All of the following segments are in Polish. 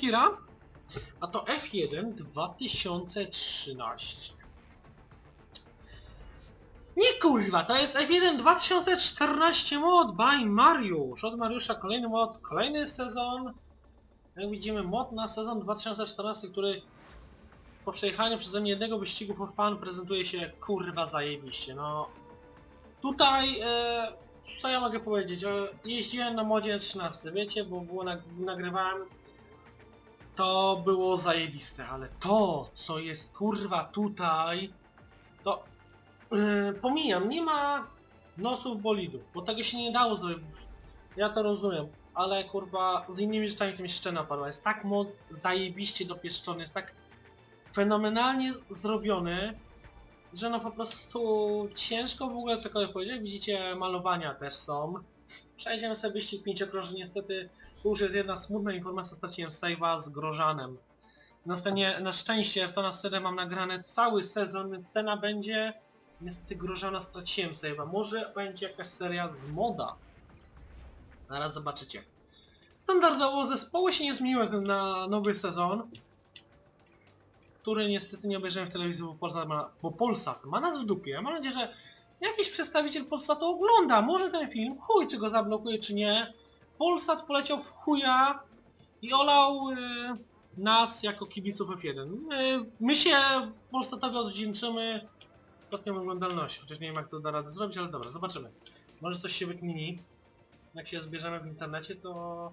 Kira, a to F1 2013. Nie kurwa, to jest F1 2014 mod by Mariusz. Od Mariusza kolejny mod, kolejny sezon. Jak widzimy mod na sezon 2014, który po przejechaniu przeze mnie jednego wyścigu for fun prezentuje się kurwa zajebiście. No tutaj e, co ja mogę powiedzieć? E, jeździłem na modzie 13, wiecie, bo było nag nagrywałem to było zajebiste, ale to co jest kurwa tutaj to Yy, pomijam, nie ma nosów bolidów, bo tego się nie dało zrobić. Ja to rozumiem, ale kurwa z innymi rzeczami to mi szczena padła. Jest tak mod zajebiście dopieszczony, jest tak fenomenalnie zrobiony, że no po prostu ciężko w ogóle cokolwiek powiedzieć. Widzicie, malowania też są. Przejdziemy sobie wyścig pięciokrążny, niestety tu już jest jedna smutna informacja, straciłem save'a z Grożanem. Na, na szczęście w to na scenę mam nagrane cały sezon, więc scena będzie Niestety Grożana straciłem save'a. Może będzie jakaś seria z moda. Zaraz zobaczycie. Standardowo zespoły się nie zmieniły na nowy sezon. Który niestety nie obejrzałem w telewizji, bo Polsat ma, bo Polsat ma nas w dupie. Mam nadzieję, że jakiś przedstawiciel Polsatu ogląda. Może ten film, chuj czy go zablokuje czy nie. Polsat poleciał w chuja i olał y, nas jako kibiców F1. Y, my się Polsatowi odwdzięczymy stopniem oglądalności. Chociaż nie wiem jak to da radę zrobić, ale dobra, zobaczymy. Może coś się wykmini. Jak się zbierzemy w internecie, to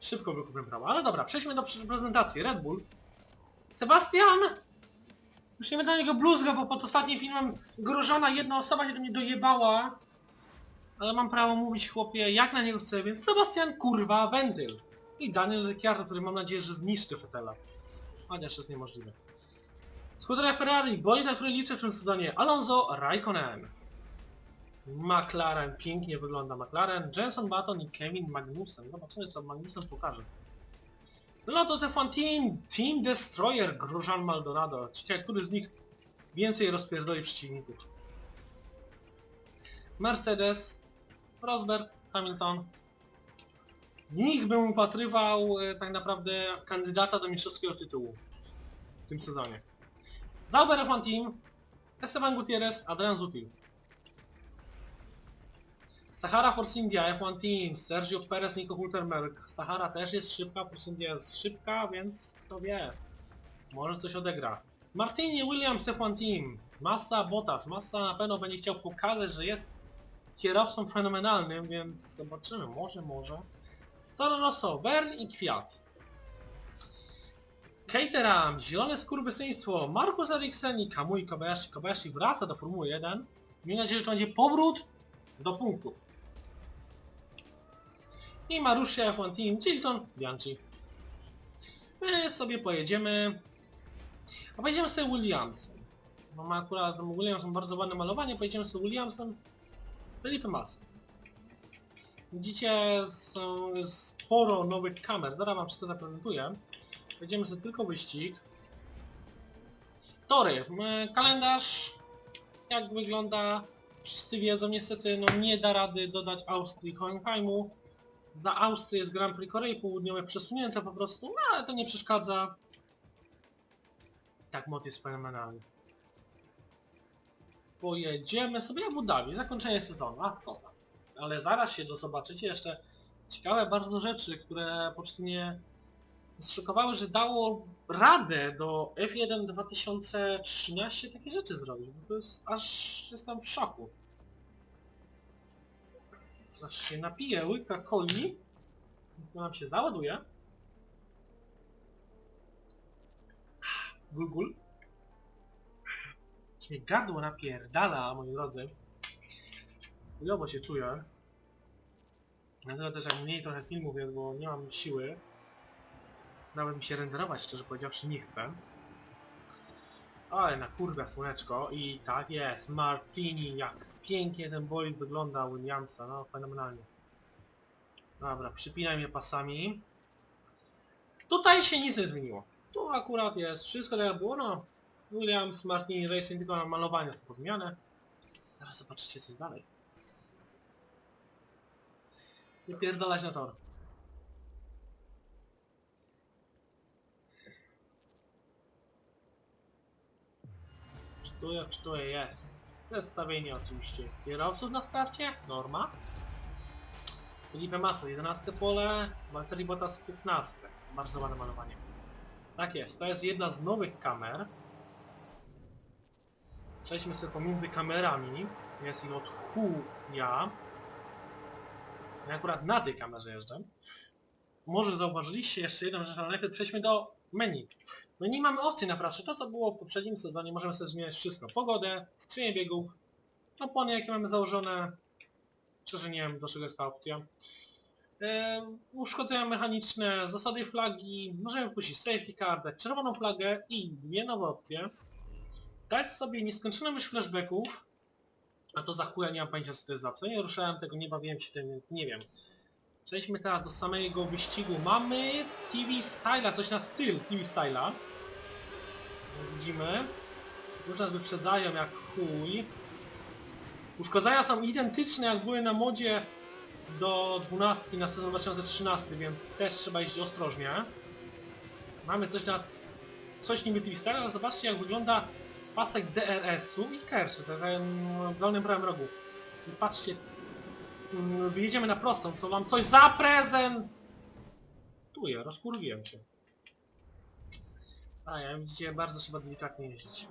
szybko wykupię prawo. Ale dobra, przejdźmy do pr- prezentacji. Red Bull. Sebastian! Już nie będę na niego bluzga, bo pod ostatnim filmem grożona jedna osoba się do mnie dojebała. Ale mam prawo mówić chłopie jak na niego chcę, więc Sebastian kurwa wentyl. I Daniel Ricciardo, który mam nadzieję, że zniszczy Fetela. Chociaż to jest niemożliwe. Scuderia Ferrari, bolid, na który liczę w tym sezonie. Alonso Raikkonen. McLaren, pięknie wygląda McLaren. Jenson Button i Kevin Magnussen. Zobaczymy co Magnussen pokaże. Lotus F1 Team, Team Destroyer, Grosjean Maldonado. Ciekawe, który z nich więcej rozpierdoli przeciwników. Mercedes, Rosberg, Hamilton. Nich bym upatrywał e, tak naprawdę kandydata do mistrzowskiego tytułu w tym sezonie. Zauber F1 Team, Esteban Gutierrez, Adrian Zutil. Sahara Force India F1 Team, Sergio Perez, Nico Hulkenberg. Sahara też jest szybka, Force India jest szybka, więc kto wie. Może coś odegra. Martini Williams F1 Team, Massa Bottas. Massa na pewno będzie chciał pokazać, że jest kierowcą fenomenalnym, więc zobaczymy, może, może. Toro Rosso, Bern i Kwiat. Caterham, zielone skurwysyństwo, Markus Eriksen i Kamui Kobayashi. Kobayashi wraca do Formuły 1. Miejmy nadzieję, że to będzie powrót do punktu. I Marussia F1 Team, Chilton, Bianchi. My sobie pojedziemy... A pojedziemy sobie Williamsem. No ma akurat Williams ma bardzo ładne malowanie, pojedziemy sobie Williamsem. Felipe Massa. Widzicie, są sporo nowych kamer. Zaraz wam wszystko zaprezentuję. Będziemy sobie tylko wyścig. Tory. Kalendarz. Jak wygląda. Wszyscy wiedzą, niestety no nie da rady dodać Austrii Hohenheimu. Za Austrię jest Grand Prix Korei Południowej przesunięte po prostu, no ale to nie przeszkadza. Tak, mod jest fenomenalny. Pojedziemy sobie Abu Dhabi, zakończenie sezonu, a co tam. Ale zaraz się to zobaczycie jeszcze ciekawe bardzo rzeczy, które po prostu mnie zszokowały, że dało radę do F1 2013 takie rzeczy zrobić. Bo to jest aż jestem w szoku. Zaś się napiję łyka coli. To nam się załaduje. Google. Aż mnie gardło napierdala, moi drodzy. Chujowo się czuję. Dlatego też jak mniej trochę filmów jest, bo nie mam siły. Nawet mi się renderować, szczerze powiedziawszy, nie chcę. Ale na kurwa słoneczko i tak jest, Martini, jak pięknie ten bolid wygląda Williamsa, no fenomenalnie. Dobra, przypinaj mnie pasami. Tutaj się nic nie zmieniło. Tu akurat jest wszystko tak jak było, no. Williams, Martini Racing, tylko na malowanie są pozmiane. Zaraz zobaczycie co jest dalej. Nie pierdolać na tor. Czytuję, czytuję, jest. Zestawienie oczywiście kierowców na starcie, norma. Felipe Massa 11 pole, Valtteri Bottas 15. Bardzo ładne malowanie. Tak jest, to jest jedna z nowych kamer. Przejdźmy sobie pomiędzy kamerami. Jest ich od chuja. Ja akurat na tej kamerze jeżdżę. Może zauważyliście jeszcze jedną rzecz, ale najpierw przejdźmy do menu. W menu mamy opcje naprawcze. To co było w poprzednim sezonie, możemy sobie zmieniać wszystko. Pogodę, skrzynię biegów, opony jakie mamy założone. Szczerze nie wiem do czego jest ta opcja. E, uszkodzenia mechaniczne, zasady flagi, możemy wpuścić safety car, dać czerwoną flagę i dwie nowe opcje. Dać sobie nieskończoną ilość flashbacków, a to za chuja nie mam pojęcia co to jest za opcja. Nie ruszałem tego, nie bawiłem się tym, więc nie wiem. Przejdźmy teraz do samego wyścigu. Mamy TV Styla, coś na styl TV Styla. Widzimy. Już nas wyprzedzają jak chuj. Uszkodzenia są identyczne jak były na modzie do 12 na sezon 2013, więc też trzeba iść ostrożnie. Mamy coś na... coś niby TV Styla, ale zobaczcie jak wygląda pasek DRS-u i Kersu, tak w dolnym prawym rogu. Patrzcie, mm, wyjedziemy na prostą, co mam coś za prezent! Tu ja, rozkurwiłem się. A ja widzicie, bardzo trzeba delikatnie jeździć.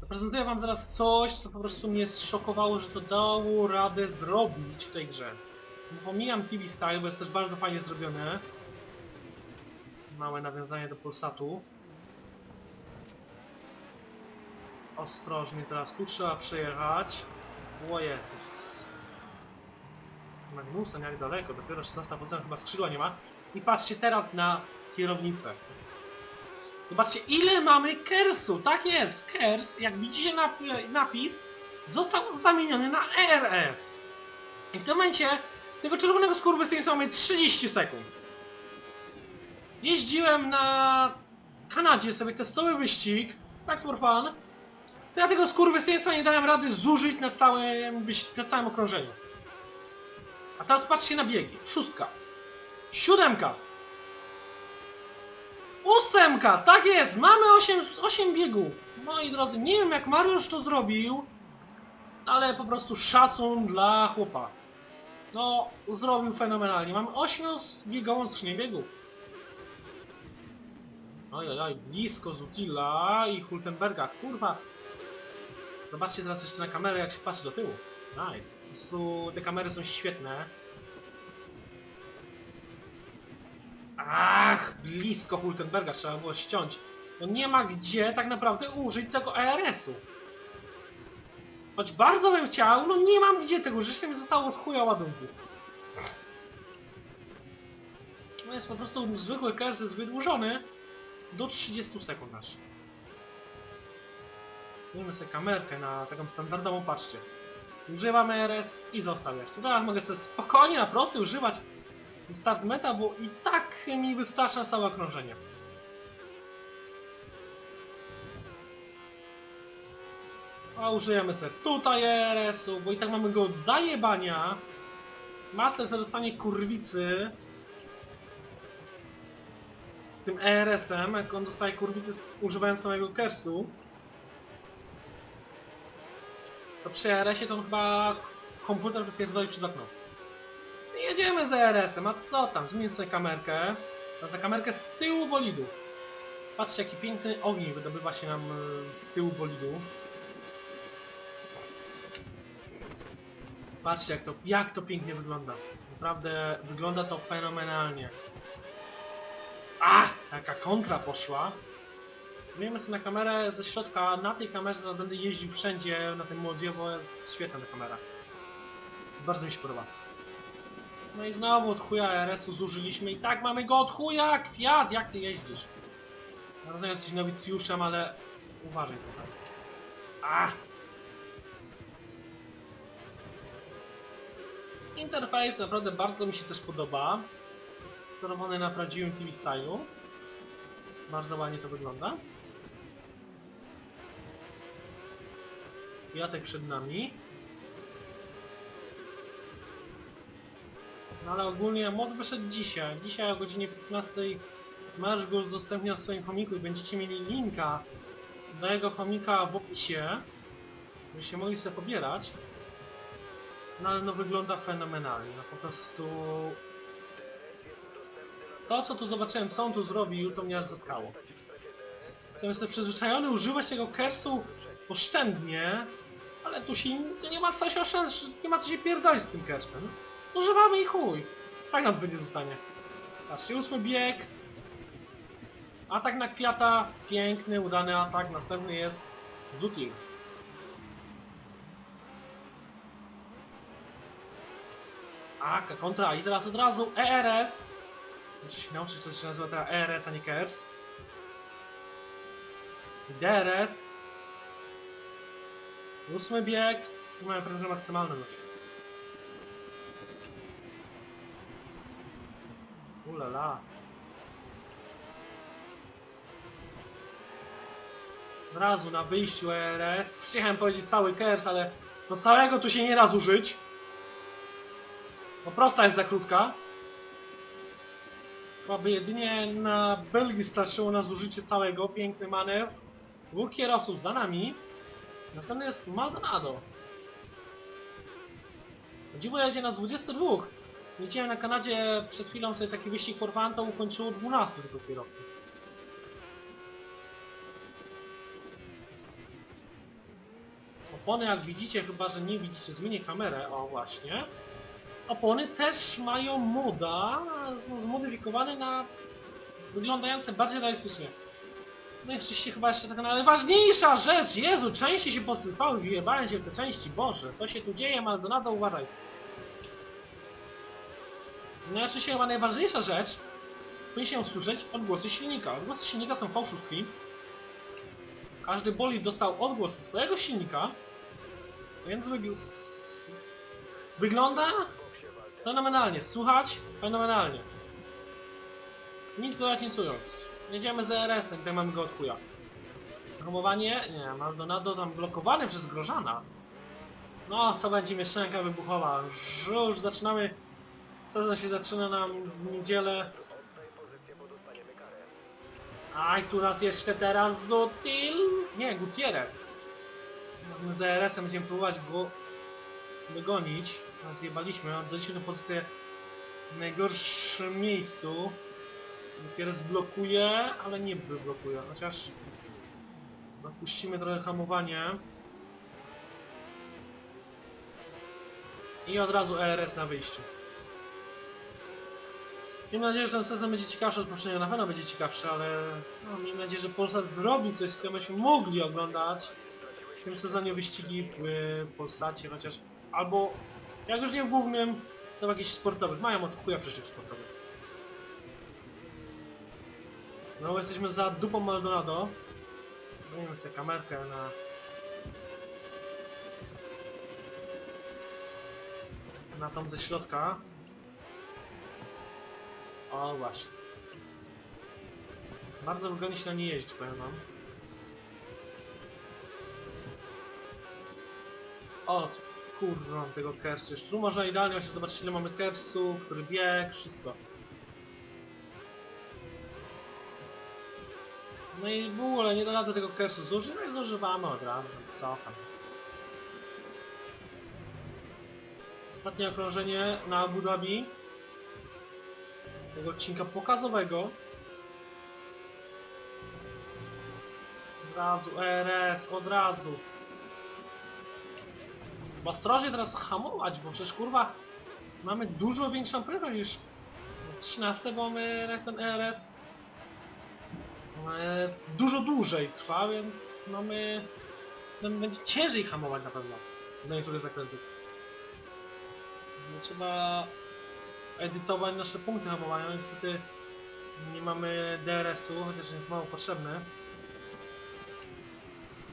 Zaprezentuję wam zaraz coś, co po prostu mnie zszokowało, że to dało radę zrobić w tej grze. Pomijam TV Style, bo jest też bardzo fajnie zrobione. Małe nawiązanie do Polsatu. Ostrożnie teraz, tu trzeba przejechać. O. Magnusa jak daleko, dopiero 16 pozycja, chyba skrzydła nie ma. I patrzcie teraz na kierownicę. Zobaczcie ile mamy kersu, tak jest, kers, jak widzicie nap- napis, został zamieniony na ERS. I w tym momencie tego czerwonego skurwysyństwa mamy 30 sekund. Jeździłem na Kanadzie sobie testowy wyścig, tak for fun, to ja tego skurwysyństwa nie dałem rady zużyć na całym, na całym okrążeniu. A teraz patrzcie na biegi. Szóstka. Siódemka. Ósemka! Tak jest! Mamy 8, 8 biegów. Moi drodzy, nie wiem jak Mariusz to zrobił, ale po prostu szacun dla chłopa. No, zrobił fenomenalnie. Mamy 8 biegową skrzynię biegów. Oj, oj, oj, blisko Zutila i Hultenberga. Kurwa. Zobaczcie teraz jeszcze na kamerę, jak się patrzy do tyłu. Nice. Prostu te kamery są świetne. Ach, blisko Hultenberga trzeba było ściąć. No nie ma gdzie tak naprawdę użyć tego ARS-u. Choć bardzo bym chciał, no nie mam gdzie tego użyć, mi zostało od chuja ładunku. No jest po prostu zwykły kers jest wydłużony do 30 sekund aż. Weźmy sobie kamerkę na taką standardową, patrzcie. Używam RS i został jeszcze. Teraz mogę sobie spokojnie na prosty używać start meta, bo i tak mi wystarcza całe okrążenie. A użyjemy sobie tutaj RS-u, bo i tak mamy go od zajebania. Master to dostanie kurwicy. Z tym ERS-em, jak on dostaje kurwicy używając samego kersu. To przy RS-ie to chyba komputer wypierdoli przez okno. I Jedziemy z ERS-em, a co tam? Zmień sobie kamerkę. Na kamerkę z tyłu bolidu. Patrzcie jaki piękny ogień wydobywa się nam e, z tyłu bolidu. Patrzcie jak to, jak to pięknie wygląda. Naprawdę wygląda to fenomenalnie. A, jaka kontra poszła. Miejmy sobie na kamerę ze środka, na tej kamerze będę jeździł wszędzie na tym modzie, bo jest świetna ta kamera. Bardzo mi się podoba. No i znowu od chuja RS-u zużyliśmy i tak mamy go od chuja! Kwiat, jak ty jeździsz? Na pewno jesteś nowicjuszem, ale uważaj tutaj. A! Interfejs naprawdę bardzo mi się też podoba. Sterowane na prawdziwym TV. Bardzo ładnie to wygląda. Jatek przed nami. No ale ogólnie mod wyszedł dzisiaj. Dzisiaj o godzinie 15 Marsz go udostępnia w swoim komiku i będziecie mieli linka do jego chomika w opisie, byście mogli sobie pobierać. No ale no wygląda fenomenalnie, no po prostu... To co tu zobaczyłem, co on tu zrobił, to mnie aż zatkało. Jestem przyzwyczajony używać tego kersu oszczędnie, ale tu się nie ma co się oszczędzać, nie ma co się pierdolić z tym kersem. Używamy i chuj. Tak nam będzie zostanie. Patrzcie, ósmy bieg. Atak na kwiata, piękny, udany atak, następny jest Zutil. A, kontra, i teraz od razu ERS. Muszę się nauczyć, co się nazywa teraz ERS, a nie KERS. DRS. Ósmy bieg. Tu mamy prężę maksymalną już. Ulala. Od razu na wyjściu ERS. Chciałem powiedzieć cały KERS, ale no całego tu się nie da zużyć. Bo prosta jest za krótka. Chyba by jedynie na Belgii starczyło na zużycie całego. Piękny manewr. Dwóch kierowców za nami. Następny jest Maldonado. Dziwo jedzie na 22. Widziałem na Kanadzie przed chwilą sobie taki wyścig for fun, to ukończyło 12 tylko kierowców. Opony jak widzicie, chyba że nie widzicie, zmienię kamerę, o właśnie. Opony też mają moda, zmodyfikowane na wyglądające bardziej realistycznie. No i oczywiście chyba jeszcze taka najważniejsza rzecz! Jezu, części się posypały, wyjebałem się w te części, Boże, co się tu dzieje, Maldonado, uważaj. No znaczy się chyba najważniejsza rzecz, powinien się usłyszeć odgłosy silnika. Odgłosy silnika są fałszówki. Każdy bolid dostał odgłos swojego silnika, więc wygl... wygląda fenomenalnie. Słuchać? Fenomenalnie. Nic dodać nic ując. Jedziemy z ERS-em, tutaj mamy go od chuja. Hamowanie? Nie, Maldonado tam blokowany przez Grożana. No, to będzie mieszanka wybuchowa. Już zaczynamy... Sezon się zaczyna nam w niedzielę. Aj, tu nas jeszcze teraz Zutil... Nie, Gutierrez. Z ERS-em będziemy próbować go wygonić. Zjebaliśmy, oddaliśmy tę pozycję w najgorszym miejscu. Dopiero zblokuje, ale nie blokuje, chociaż dopuścimy trochę hamowanie. I od razu ERS na wyjściu. Mam nadzieję, że ten sezon będzie ciekawszy od poprzedniego, na pewno będzie ciekawszy, ale no, mam nadzieję, że Polsat zrobi coś z tym, abyśmy mogli oglądać w tym sezonie wyścigi w y, Polsacie, chociaż albo jak już nie w głównym, to w jakichś sportowych. Mają od chuja przecież sportowych. No jesteśmy za dupą Maldonado. Zmienimy sobie kamerkę na... Na tą ze środka. O właśnie. Bardzo wygodnie się na nie jeździć, powiem wam. O, kurwa, tego kersu. Już tu można idealnie właśnie zobaczyć ile mamy kersu, który bieg, wszystko. No i w ogóle nie da rady tego kersu zużyć, no i zużywamy od razu, co tam. Ostatnie okrążenie na Abu Dhabi. Tego odcinka pokazowego. Od razu, RS, od razu. Bo ostrożnie teraz hamować, bo przecież kurwa mamy dużo większą prędkość niż 13 mamy jak ten RS. E, dużo dłużej trwa, więc mamy... Nam będzie ciężej hamować na pewno do niektórych zakrętów. No, trzeba edytować nasze punkty hamowania, no niestety nie mamy DRS-u, chociaż jest mało potrzebny.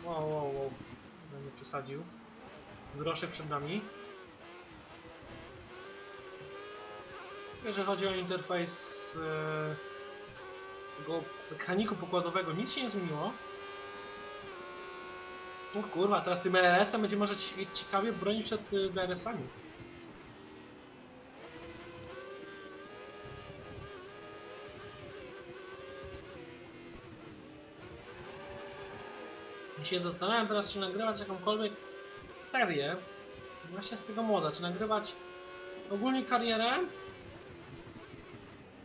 Wow, wow, wow, będę przesadził. Groszek przed nami. Jeżeli chodzi o interfejs e, tego mechaniku pokładowego, nic się nie zmieniło. O kurwa, teraz tym RS-em będzie może ci- ciekawie bronić przed y, DRS-ami. I się zastanawiam teraz, czy nagrywać jakąkolwiek serię właśnie z tego moda, czy nagrywać ogólnie karierę,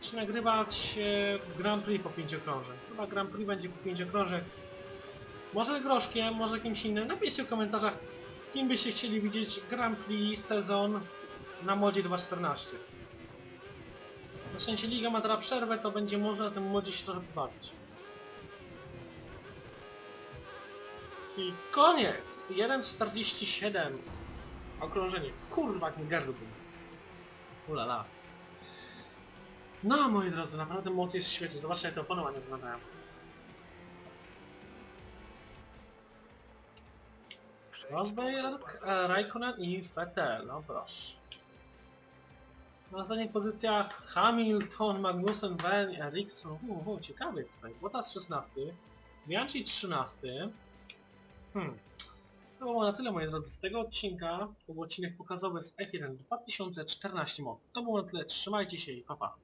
czy nagrywać e, Grand Prix po pięciokrążek. Chyba Grand Prix będzie po pięciokrążek. Może groszkiem, może kimś innym. Napiszcie w komentarzach, kim byście chcieli widzieć Grand Prix sezon na modzie 2.14. Na szczęście Liga ma teraz przerwę, to będzie można na tym modzie się trochę pobawić. I koniec! 1.47 Okrążenie. Kurwa, jak mi gardło. Ulala. No, moi drodzy, naprawdę mod jest świetny. Zobaczcie, jak te opanowania wyglądają. Rosberg, e, Raikkonen i Vettel, no proszę. Na ostatniej pozycja Hamilton, Magnussen, Wen, Eriksson. Uh, uh, ciekawy tutaj. Bottas 16, Bianchi 13. Hmm. To było na tyle, moi drodzy, z tego odcinka. To był odcinek pokazowy z F1 2014 mod. To było na tyle, trzymajcie się i pa pa.